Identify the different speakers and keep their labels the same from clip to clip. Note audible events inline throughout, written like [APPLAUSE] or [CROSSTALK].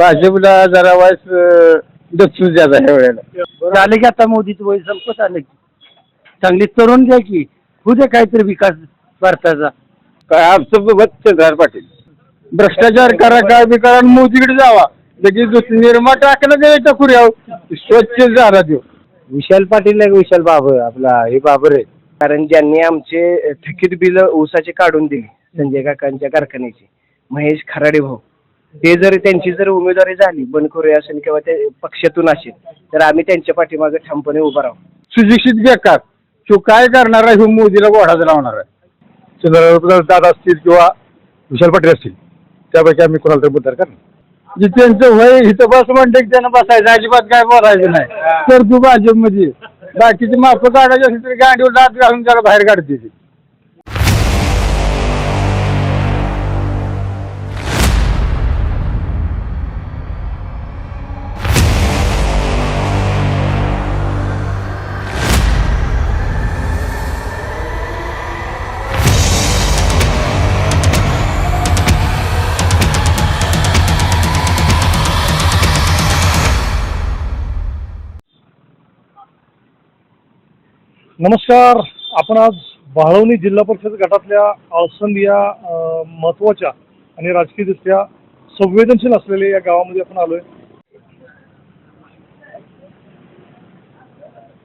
Speaker 1: भाजपला जरा वाईस दक्षिण द्यायचा ह्या वेळेला.
Speaker 2: झालं की आता मोदीचं वय संपत आलं की. चांगली तरुण द्या की. होऊ दे काहीतरी विकास भारताचा.
Speaker 1: काय आमचं बघ चंद्रहार पाटील. भ्रष्टाचार करा काय बी करा मोदीकडे जावा. लगेच दुसरी निर्मा टाकलं द्यायचा खुऱ्याव स्वच्छ झाला देऊ
Speaker 2: विशाल पाटील नाही विशाल बाबर आपला हे बाबर आहे कारण ज्यांनी आमचे थकीत बिल ऊसाचे काढून दिली संजय काकांच्या कारखान्याची. महेश खराडे भाऊ. ते जर त्यांची जर उमेदवारी झाली बनखोरे असेल किंवा ते पक्षातून असेल तर आम्ही त्यांच्या पाठीमागे ठामपणे उभं राहू.
Speaker 1: सुशिक्षित बेकार तो काय करणार आहे ह्यो मोदीला घोडाच लावणार आहे?
Speaker 3: चंद्रबाबू दादा असतील किंवा विशाल पाटील असतील त्यापैकी आम्ही कोणाला तरी मतदार करणार.
Speaker 1: जे त्यांचं वय इथं बस म्हणते की त्यानं बसायचं अजिबात काय बोलायचं नाही. तर तू भाजपमध्ये बाकीची माफं काढायची असेल तर गाडीवर दात घालून त्याला बाहेर काढते
Speaker 3: नमस्कार. आपण आज बाळवणी जिल्हा परिषद गटातल्या आळसंद या अ, महत्त्वाच्या आणि राजकीयदृष्ट्या संवेदनशील असलेल्या या गावामध्ये आपण आलोय.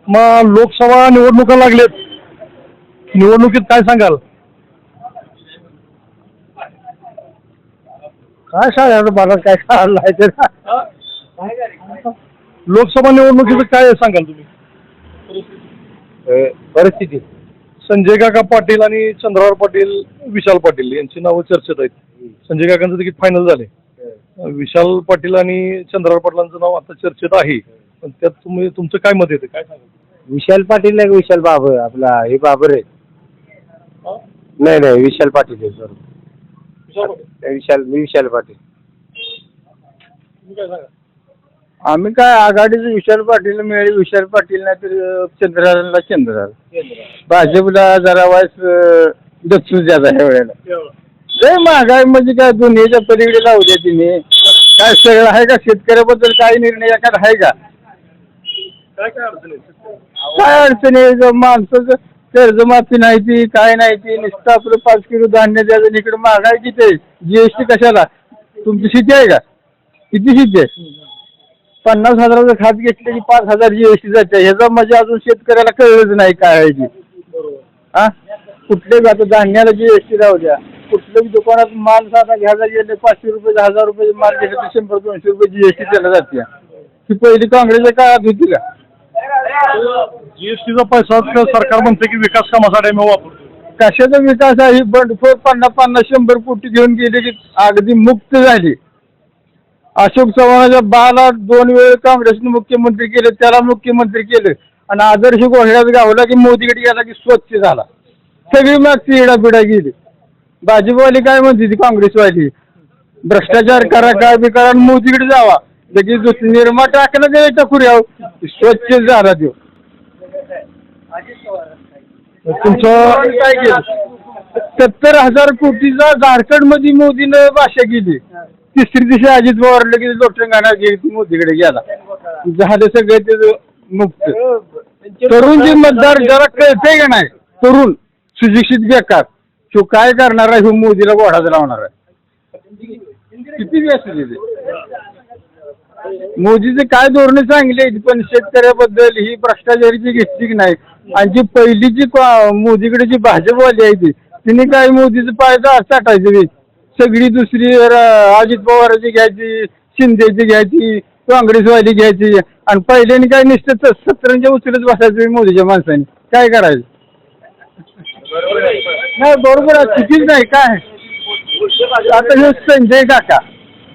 Speaker 3: मग लोकसभा निवडणुका लागलेत. निवडणुकीत काय सांगाल?
Speaker 1: काय सांगायचं मला काय सांगायचं
Speaker 3: लोकसभा निवडणुकीचं काय सांगाल तुम्ही?
Speaker 1: परिस्थिती.
Speaker 3: संजय काका पाटील आणि चंद्रराव पाटील विशाल पाटील यांची नावं चर्चेत आहेत. संजय काकांचं तिकीट फायनल झाले विशाल पाटील आणि चंद्रराव पाटलांचं नाव आता चर्चेत आहे. पण त्यात तुम्ही तुमचं काय मत येते काय सांगा
Speaker 2: विशाल पाटील नाही विशाल बाबर? आपला हे बाबर आहे नाही नाही विशाल पाटील आहे बरोबर विशाल विशाल पाटील.
Speaker 1: आम्ही काय आघाडीचं विशाल पाटील मिळेल विशाल पाटील नाही तर चंद्रहारला चंद्रहार. भाजपला जरा वाईस दक्षिण द्यायचा ह्या वेळेला. लय महागाई म्हणजे काय दुनियेच्या पलीकडे लावू द्या तिने. काय सगळं आहे का? शेतकऱ्याबद्दल काही निर्णय एखादा आहे का?
Speaker 3: काय काय अडचण आहे?
Speaker 1: काय अडचण आहे? जर माणसाचं कर्जमाफी नाही ती काय नाही ती नुसतं आपलं पाच किलो धान्य द्यायचं इकडे महागाई किती आहे? जीएसटी कशाला? तुमची शेती आहे का? किती शेती आहे? पन्नास हजाराचं खात घेतलं की पाच हजार जीएसटी जाते. ह्याचा मजा अजून शेतकऱ्याला कळलंच नाही काय आहे ती. हा? कुठले आता धान्याला जीएसटी राहू द्या. कुठल्याही दुकानात माल साधा घ्यायला गेले पाचशे रुपये हजार रुपये माल घेतलं तर शंभर दोनशे रुपये जीएसटी त्याला जाते. ही पहिली काँग्रेसच्या काळात होती का?
Speaker 3: जीएसटीचा पैसा सरकार म्हणते की विकास कामासाठी आम्ही वापरतो.
Speaker 1: कशाचा विकास आहे? बंडखोर पन्नास पन्नास शंभर कोटी घेऊन गेले की अगदी मुक्त झाली. अशोक चव्हाणाच्या बाला दोन वेळ काँग्रेसने मुख्यमंत्री केले त्याला मुख्यमंत्री केले. आणि आदर्श घोषणात गावला की मोदीकडे गेला की स्वच्छ झाला. सगळी मागची इडापिडा गेली. भाजपवाली काय म्हणते ती काँग्रेसवाली? भ्रष्टाचार करा काय बी करा मोदीकडे जावा. लगेच दुसरी निर्मा टाकलं द्यायचा खुऱ्याव स्वच्छ झाला देऊ
Speaker 3: तुमचं
Speaker 1: काय केलं सत्तर हजार कोटीचा झारखंडमध्ये मोदीनं भाषा केली. तिसरी दिवशी अजित पवार लगेच लोटंगाणा गेली मोदीकडे गेला. झालं सगळं ते मुक्त. तरुण जे मतदार जरा कळतंय का नाही? तरुण सुशिक्षित बेकार. तो काय करणार आहे? मोदीला घोडाच लावणार आहे. किती व्यस्त मोदीचे काय धोरण चांगली आहेत पण शेतकऱ्याबद्दल ही भ्रष्टाचारीची घेतली की नाही आणि जी पहिली जी मोदीकडे जी भाजपवाली आहे ती तिने काय मोदीचं पाय चाटायचं बी? सगळी दुसरी अजित पवाराची घ्यायची शिंदेची घ्यायची काँग्रेसवाली घ्यायची. आणि पहिल्याने काय निश्चित सत्तरांच्या उचलत बसायचं मोदीच्या माणसाने. काय करायचं? नाही बरोबर चुकीच नाही. काय? आता हे संजय काका.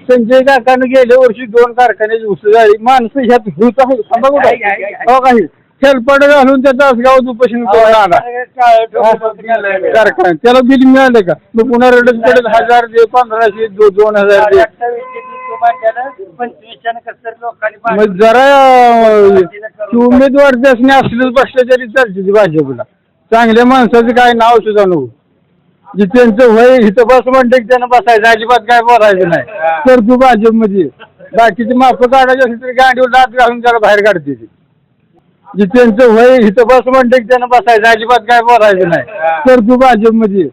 Speaker 1: संजय काकानं गेल्या वर्षी दोन कारखान्याची उचल झाली माणसं ह्यात होत आहे थांबा कुठं? हो काही. खेलपड घालून त्याचा गावात उपोषण करून आला कारखाना त्याला बिल मिळालं का? मग पुन्हा रडत पडत हजार दे पंधराशे दो दोन हजार दे. मग जरा उमेदवार त्यासने असलेच भ्रष्टाचारी चालते ती भाजपला. चांगल्या माणसाचं काय नाव सुद्धा नको. जे त्यांचं वय इथं बस म्हणते की त्यानं बसायचं अजिबात काय बोलायचं नाही. तर तू भाजपमध्ये. बाकीची माप काढायची असेल तर गाडीवर दात घालून त्याला बाहेर काढते ती जे त्यांचं वय इथं बस म्हणते की त्यानं बसायचं अजिबात काय बोलायचं नाही. तर तू भाजपमध्ये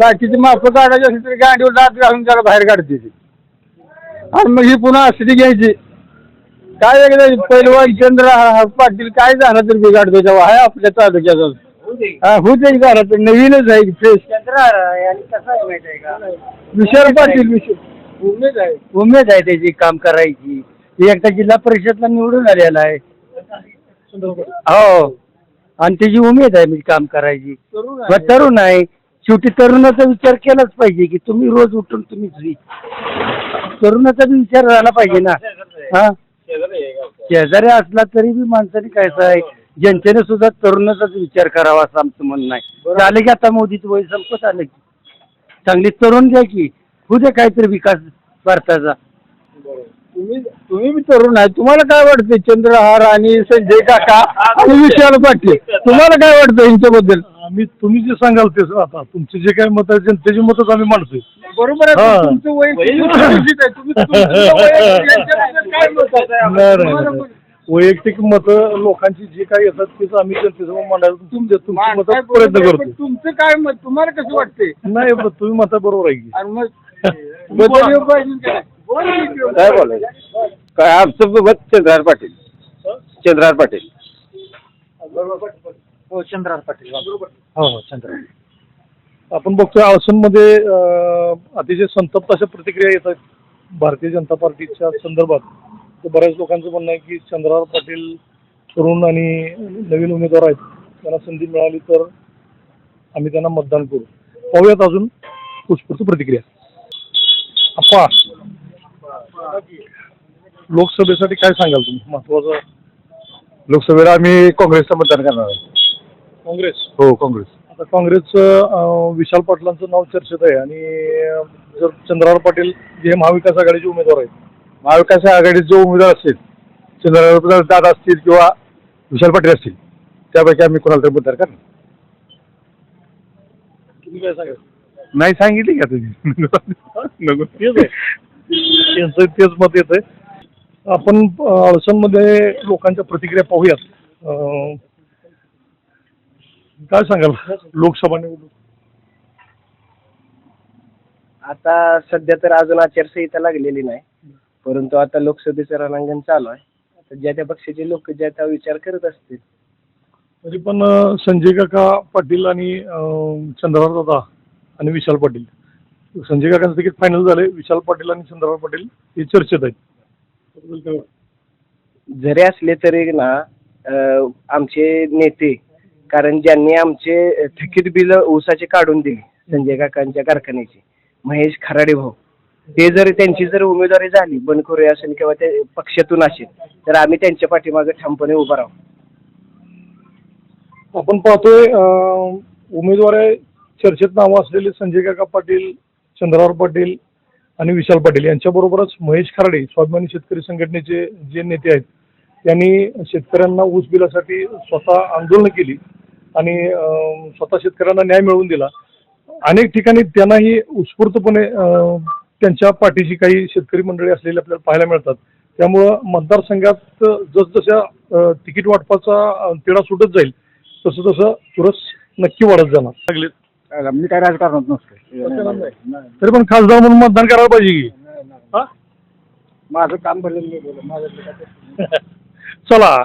Speaker 1: बाकीची माप काढायची असेल तर गाडीवर दात घालून त्याला बाहेर काढते ती. आणि मग ही पुन्हा असली घ्यायची. काय एकदा पैलवान चंद्र पाटील काय झालं तर बिघाडतो तेव्हा. आहे आपल्या तालुक्याचा. हा होते की झालं तर नवीनच आहे फ्रेश विशाल पाटील विशाल. उमेद आहे.
Speaker 4: उमेद आहे त्याची काम करायची. ती एकदा जिल्हा परिषदला निवडून आलेला आहे. हो. आणि त्याची उमेद आहे म्हणजे काम करायची.
Speaker 1: तरुण आहे.
Speaker 4: तरुण आहे. शेवटी तरुणाचा विचार केलाच पाहिजे की तुम्ही रोज उठून तुम्ही तरुणाचा बी विचार झाला पाहिजे ना. हा? शेजारी असला तरी बी माणसाने काय आहे? जनतेने सुद्धा तरुणाचाच विचार करावा असं आमचं म्हणणं आहे. झालं की आता मोदीचं वय संपत आलं की. चांगली तरुण द्या की. होऊ काहीतरी विकास भारताचा.
Speaker 1: तुम्ही तुम्ही बी तरुण आहे. तुम्हाला काय वाटतं चंद्रहार आणि संजय काका आणि विशाल पाटील? तुम्हाला काय वाटतं यांच्याबद्दल?
Speaker 3: आम्ही तुम्ही जे सांगाल ते आता. तुमचे जे काही मत आहे जनतेची मतच आम्ही मांडतोय.
Speaker 1: बरोबर आहे
Speaker 3: हा.
Speaker 1: पण तुमचं वय सुशिक्षित आहे. तुम्ही तुमचं वय यांच्याबद्दल काय मत आहे?
Speaker 3: नाही, नाही,
Speaker 1: तुम्हाला
Speaker 3: नाही. वैयक्तिक मत लोकांची जी काही येतात तेच आम्ही जनतेसमोर मांडायला तुमच्या तुमची मत
Speaker 1: काय
Speaker 3: प्रयत्न करतो
Speaker 1: तुमचं काय मत? तुम्हाला कसं वाटतंय?
Speaker 3: नाही पण तुम्ही म्हणता बरोबर आहे की.
Speaker 1: आणि मग [LAUGHS] बदल येऊ पाहिजे काय बोल की.
Speaker 2: काय बोलायचं? काय आमचं मत चंद्रहार पाटील. चंद्रहार पाटील.
Speaker 4: हो चंद्रार पाटील. हो हो चंद्र
Speaker 3: आपण बघतोय अं, अतिशय संतप्त अशा प्रतिक्रिया येत आहेत. भारतीय जनता पार्टीच्या संदर्भात. तर बऱ्याच लोकांचं म्हणणं आहे की चंद्रहार पाटील तरुण आणि नवीन उमेदवार आहेत. त्यांना संधी मिळाली तर आम्ही त्यांना मतदान करू. पाहूयात अजून उत्स्फूर्त प्रतिक्रिया. अप्पा लोकसभेसाठी काय सांगाल तुम्ही? महत्वाचं
Speaker 1: लोकसभेला आम्ही काँग्रेसचं मतदान करणार आहे.
Speaker 3: काँग्रेस?
Speaker 1: हो काँग्रेस.
Speaker 3: आता काँग्रेसचं अं, विशाल पाटलांचं नाव चर्चेत आहे आणि अं, जर चंद्रहार पाटील जे महाविकास आघाडीचे उमेदवार आहेत.
Speaker 1: महाविकास आघाडीत जो उमेदवार असेल चंद्रबाबू दादा असतील किंवा विशाल पाटील असतील त्यापैकी आम्ही कोणाला तरी मतदान करणार.
Speaker 3: तुम्ही काय सांगाल?
Speaker 1: नाही सांगितली का तुम्ही? नको [LAUGHS]
Speaker 3: तेच आहे. त्यांचं तेच मत येत आहे आपण अडचणमध्ये लोकांच्या प्रतिक्रिया पाहूयात. काय सांगाल? लोकसभा निवडणूक.
Speaker 2: आता सध्या तर अजून आचारसंहिता लागलेली नाही. परंतु आता लोकसभेचं रणांगण चालू आहे. आता ज्या त्या पक्षाचे लोक ज्या त्या विचार करत असतील.
Speaker 3: तरी पण संजय काका पाटील आणि अं, चंद्रहार दादा आणि विशाल पाटील संजय काकांचं तिकीट फायनल झाले विशाल पाटील आणि चंद्रहार पाटील हे चर्चेत आहेत?
Speaker 2: जरी असले तरी ना अं, आमचे नेते कारण ज्यांनी आमचे थकीत बिल ऊसाचे काढून दिली संजय काकांच्या कारखान्याची महेश खराडे भाऊ ते जर त्यांची जर उमेदवारी झाली बनखोरे असेल किंवा ते पक्षातून असेल तर आम्ही त्यांच्या पाठीमागे ठामपणे उभं राहू.
Speaker 3: आपण पाहतोय अं, उमेदवार आहे चर्चेत नावं असलेले संजय काका पाटील चंद्रराव पाटील आणि विशाल पाटील यांच्याबरोबरच महेश खराडे स्वाभिमानी शेतकरी संघटनेचे जे नेते आहेत त्यांनी शेतकऱ्यांना ऊस बिलासाठी स्वतः आंदोलन केली आणि स्वतः शेतकऱ्यांना न्याय मिळवून दिला. अनेक ठिकाणी त्यांनाही उत्स्फूर्तपणे त्यांच्या पाठीशी काही शेतकरी मंडळी असलेली आपल्याला पाहायला मिळतात. त्यामुळं मतदारसंघात जसजशा तिकीट वाटपाचा अं, तिढा सुटत जाईल तसं तसं चुरस नक्की वाढत जाणार. लागले
Speaker 1: मी काय राजकारणात नसतो
Speaker 3: तरी पण खासदार म्हणून मतदान करायला पाहिजे की. हा?
Speaker 1: माझं काम भरलेलं [LAUGHS]
Speaker 3: चला.